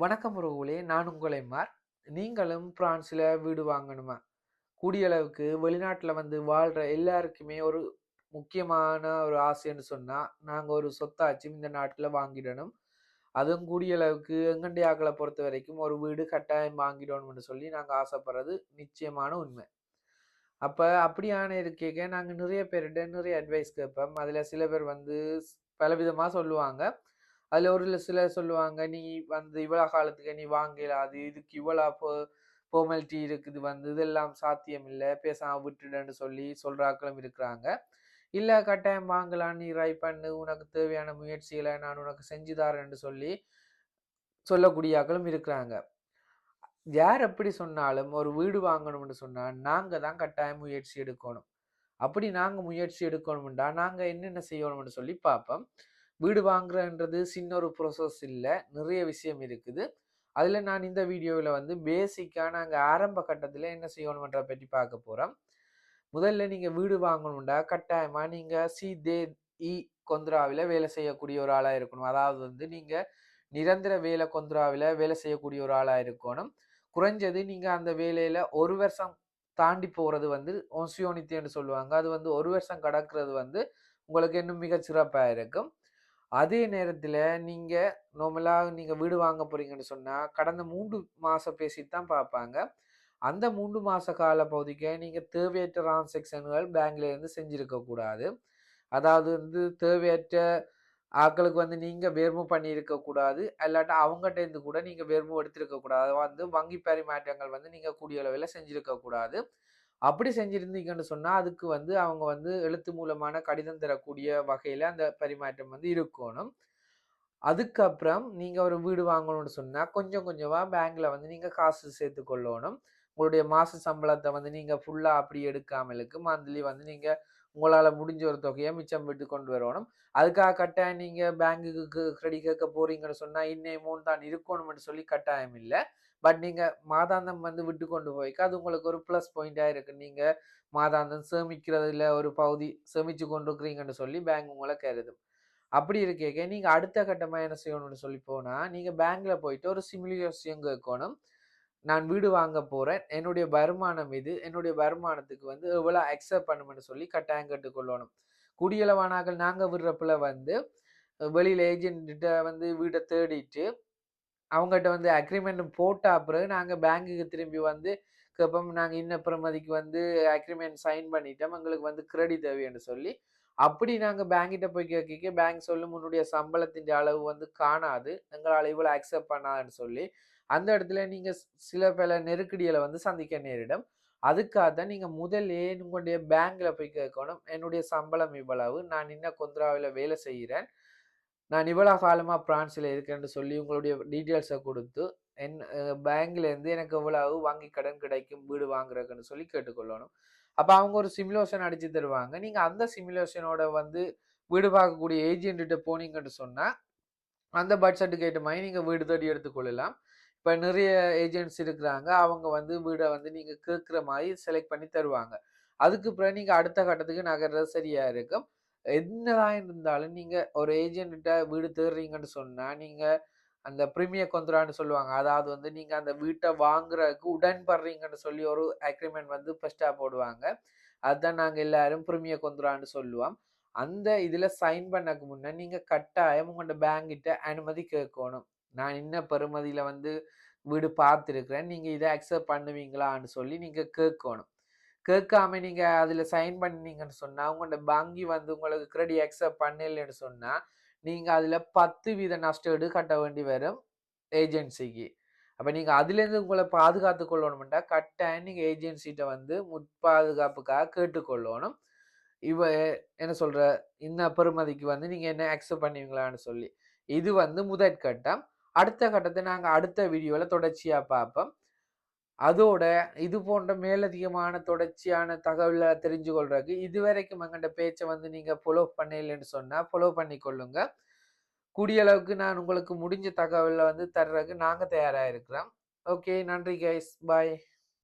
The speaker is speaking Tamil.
வணக்கம் உறவுகளே நான் உங்களை மார். நீங்களும் பிரான்ஸில் வீடு வாங்கணுமா? கூடிய அளவுக்கு வெளிநாட்டில் வந்து வாழ்கிற எல்லாருக்குமே ஒரு முக்கியமான ஒரு ஆசைன்னு சொன்னால் நாங்கள் ஒரு சொத்தாச்சும் இந்த நாட்டில் வாங்கிடணும். அதுவும் கூடிய அளவுக்கு எங்கண்டியாக்களை பொறுத்த வரைக்கும் ஒரு வீடு கட்டாயம் வாங்கிடணும்னு சொல்லி நாங்கள் ஆசைப்படுறது நிச்சயமான உண்மை. அப்போ அப்படியான இருக்கேக்க நாங்கள் நிறைய பேர்கிட்ட நிறைய அட்வைஸ் கேட்போம். அதில் சில பேர் வந்து பலவிதமாக சொல்லுவாங்க. அதில் ஒரு சிலர் சொல்லுவாங்க நீ வந்து இவ்வளோ காலத்துக்கு நீ வாங்கலாது இதுக்கு இவ்வளோ போ ஃபார்மாலிட்டி இருக்குது வந்து இதெல்லாம் சாத்தியம் இல்லை பேசாம விட்டுடுன்னு சொல்லி சொல்கிறாக்களும் இருக்கிறாங்க. இல்லை கட்டாயம் வாங்கலாம் நீ ட்ரை பண்ணு உனக்கு தேவையான முயற்சிகளை நான் உனக்கு செஞ்சு தரேன்னு சொல்லி சொல்லக்கூடிய ஆக்களும் இருக்கிறாங்க. யார் எப்படி சொன்னாலும் ஒரு வீடு வாங்கணும்னு சொன்னால் நாங்கள் தான் கட்டாயம் முயற்சி எடுக்கணும். அப்படி நாங்கள் முயற்சி எடுக்கணும்டா நாங்கள் என்னென்ன செய்யணும்னு சொல்லி பார்ப்போம் வீடு வாங்குறன்றது சின்ன ஒரு ப்ரொசஸ் இல்லை. நிறைய விஷயம் இருக்குது. அதில் நான் இந்த வீடியோவில் வந்து பேசிக்காக நாங்கள் ஆரம்ப கட்டத்தில் என்ன செய்யணுன்ற பற்றி பார்க்க போகிறோம் முதல்ல நீங்கள் வீடு வாங்கணுண்டா கட்டாயமாக நீங்கள் சி தே இ e கொந்திராவில் வேலை செய்யக்கூடிய ஒரு ஆளாக இருக்கணும். அதாவது வந்து நீங்கள் நிரந்தர வேலை கொந்திராவில் வேலை செய்யக்கூடிய ஒரு ஆளாக இருக்கணும். குறைஞ்சது நீங்கள் அந்த வேலையில் ஒரு வருஷம் தாண்டி போகிறது வந்து ஒன்சியோனித்தின்னு சொல்லுவாங்க. அது வந்து ஒரு வருஷம் கடக்கிறது வந்து உங்களுக்கு இன்னும் மிக சிறப்பாக இருக்கும். அதே நேரத்தில் நீங்கள் நார்மலாக நீங்கள் வீடு வாங்க போகிறீங்கன்னு சொன்னால் கடந்த மூன்று மாதம் பேசிட்டு தான் பார்ப்பாங்க அந்த மூன்று மாத கால பகுதிக்கு நீங்கள் தேவையற்ற டிரான்சாக்ஷன்கள் பேங்க்லேருந்து செஞ்சுருக்கக்கூடாது அதாவது வந்து தேவையற்ற ஆக்களுக்கு வந்து நீங்கள் வேர்மு பண்ணியிருக்கக்கூடாது இல்லாட்டா அவங்ககிட்டேருந்து கூட நீங்கள் வேர்மு எடுத்திருக்கக்கூடாது வந்து வங்கி பரிமாற்றங்கள் வந்து நீங்கள் கூடிய அளவில் செஞ்சுருக்கக்கூடாது அப்படி செஞ்சுருந்தீங்கன்னு சொன்னால் அதுக்கு வந்து அவங்க வந்து எழுத்து மூலமான கடிதம் தரக்கூடிய வகையில் அந்த பரிமாற்றம் வந்து இருக்கணும். அதுக்கப்புறம் நீங்கள் ஒரு வீடு வாங்கணும்னு சொன்னால் கொஞ்சம் கொஞ்சமாக பேங்க்கில் வந்து நீங்கள் காசு சேர்த்து கொள்ளணும். உங்களுடைய மாத சம்பளத்தை வந்து நீங்கள் ஃபுல்லாக அப்படி எடுக்காமலுக்கு மந்த்லி வந்து நீங்கள் உங்களால் முடிஞ்ச ஒரு தொகையை மிச்சம் விட்டு கொண்டு வரணும். அதுக்காக கட்டாயம் நீங்கள் பேங்குக்கு கிரெடிட் கேட்க போகிறீங்கன்னு சொன்னால் இன்னும் அமௌண்ட் தான் இருக்கணும்னு சொல்லி கட்டாயம் இல்லை. பட் நீங்கள் மாதாந்தம் வந்து விட்டு கொண்டு போய்க்க அது உங்களுக்கு ஒரு ப்ளஸ் பாயிண்டாக இருக்குது நீங்கள் மாதாந்தம் சேமிக்கிறதுல ஒரு பகுதி சேமித்து கொண்டு இருக்கிறீங்கன்னு சொல்லி பேங்க் உங்களை கருதும். அப்படி இருக்கேக்க நீங்கள் அடுத்த கட்டமாக என்ன செய்யணும்னு சொல்லி போனால் நீங்கள் பேங்க்கில் போயிட்டு ஒரு சிமிலியோசியம் கேட்கணும். நான் வீடு வாங்க போகிறேன் என்னுடைய வருமானம் இது என்னுடைய வருமானத்துக்கு வந்து எவ்வளோ அக்செப்ட் பண்ணுமென்னு சொல்லி கட்டாயம் கேட்டுக்கொள்ளணும். குடியளவானாக்கள் நாங்கள் விடுறப்பில் வந்து வெளியில் ஏஜென்ட்ட வந்து வீடை தேடிட்டு அவங்ககிட்ட வந்து அக்ரிமெண்ட் போட்டா பிறகு நாங்கள் பேங்குக்கு திரும்பி வந்து கேட்போம். நாங்கள் இன்ன பிரமதிக்கு வந்து அக்ரிமெண்ட் சைன் பண்ணிட்டோம். எங்களுக்கு வந்து கிரெடிட் தேவைன்னு சொல்லி அப்படி நாங்கள் பேங்கிட்ட போய் கேட்க பேங்க் சொல்லும் உன்னுடைய சம்பளத்தின் அளவு வந்து காணாது. எங்களால் இவ்வளோ அக்செப்ட் பண்ணாதுன்னு சொல்லி அந்த இடத்துல நீங்கள் சில பல நெருக்கடிகளை வந்து சந்திக்க நேரிடும். அதுக்காக தான் நீங்கள் முதல்ல உங்களுடைய பேங்க்கில் போய் கேட்கணும். என்னுடைய சம்பளம் இவ்வளவு நான் இன்னும் கொந்தராவில் வேலை செய்கிறேன். நான் இவ்வளோ காலமாக பிரான்ஸில் இருக்கேன்னு சொல்லி உங்களுடைய டீட்டெயில்ஸை கொடுத்து என் பேங்க்லேருந்து எனக்கு எவ்வளவு வாங்கி கடன் கிடைக்கும் வீடு வாங்குறதுக்குன்னு சொல்லி கேட்டுக்கொள்ளணும். அப்போ அவங்க ஒரு சிமுலேஷன் அடித்து தருவாங்க. நீங்கள் அந்த சிமுலேஷனோட வந்து வீடு பார்க்கக்கூடிய ஏஜென்ட்டு போனீங்கன்னு சொன்னால் அந்த பர்த் சர்டிஃபிகேட் மாதிரி நீங்கள் வீடு தேடி எடுத்துக்கொள்ளலாம் இப்போ நிறைய ஏஜென்ட்ஸ் இருக்கிறாங்க. அவங்க வந்து வீடை வந்து நீங்கள் கேட்குற மாதிரி செலக்ட் பண்ணி தருவாங்க. அதுக்கு பிறகு நீங்கள் அடுத்த கட்டத்துக்கு நகர்றது சரியாக இருக்கும். என்னதான் இருந்தாலும் நீங்கள் ஒரு ஏஜென்ட்ட வீடு தேடுறீங்கன்னு சொன்னால் நீங்கள் அந்த ப்ரீமியர் கொந்தரான்னு சொல்லுவாங்க. அதாவது வந்து நீங்கள் அந்த வீட்டை வாங்குறதுக்கு உடன்படுறீங்கன்னு சொல்லி ஒரு அக்ரிமெண்ட் வந்து ஃபஸ்ட்டாக போடுவாங்க. அதுதான் நாங்கள் எல்லாரும் ப்ரீமியர் கொந்தரான்னு சொல்லுவோம். அந்த இதில் சைன் பண்ணக்கு முன்னே நீங்கள் கட்டாயம் உங்களோட பேங்கிட்ட அனுமதி கேட்கணும். நான் இன்ன பெருமதியில் வந்து வீடு பார்த்துருக்குறேன். நீங்கள் இதை அக்செப்ட் பண்ணுவீங்களான்னு சொல்லி நீங்கள் கேட்கணும். கேட்காம நீங்கள் அதில் சைன் பண்ணீங்கன்னு சொன்னால் உங்களோட வங்கி வந்து உங்களுக்கு கிரெடிட் அக்செப்ட் பண்ணலன்னு சொன்னால் நீங்கள் அதில் பத்து வீத நஷ்டஈடு கட்ட வேண்டி வரும் ஏஜென்சிக்கு. அப்போ நீங்கள் அதுலேருந்து உங்களை பாதுகாத்து கொள்ளணும்டா கட்டாயம் நீங்கள் ஏஜென்சிகிட்ட வந்து முற்பாதுகாப்புக்காக கேட்டுக்கொள்ளணும். இவ என்ன சொல்கிற இந்த பெருமதிக்கு வந்து நீங்கள் என்ன அக்செப்ட் பண்ணுவீங்களான்னு சொல்லி. இது வந்து முதற்கட்டம். அடுத்த கட்டத்தை நாங்கள் அடுத்த வீடியோவில் தொடர்ச்சியாக பார்ப்போம். அதோட இது போன்ற மேலதிகமான தொடர்ச்சியான தகவலை தெரிஞ்சு கொள்றதுக்கு இதுவரைக்கும் எங்கள்கிட்ட பேச்சை வந்து நீங்கள் ஃபாலோ பண்ணலைன்னு சொன்னால் ஃபாலோ பண்ணி கொள்ளுங்க கூடிய அளவுக்கு நான் உங்களுக்கு முடிஞ்ச தகவலை வந்து தர்றதுக்கு நாங்கள் தயாராக இருக்கிறோம். ஓகே நன்றி கைஸ் பாய்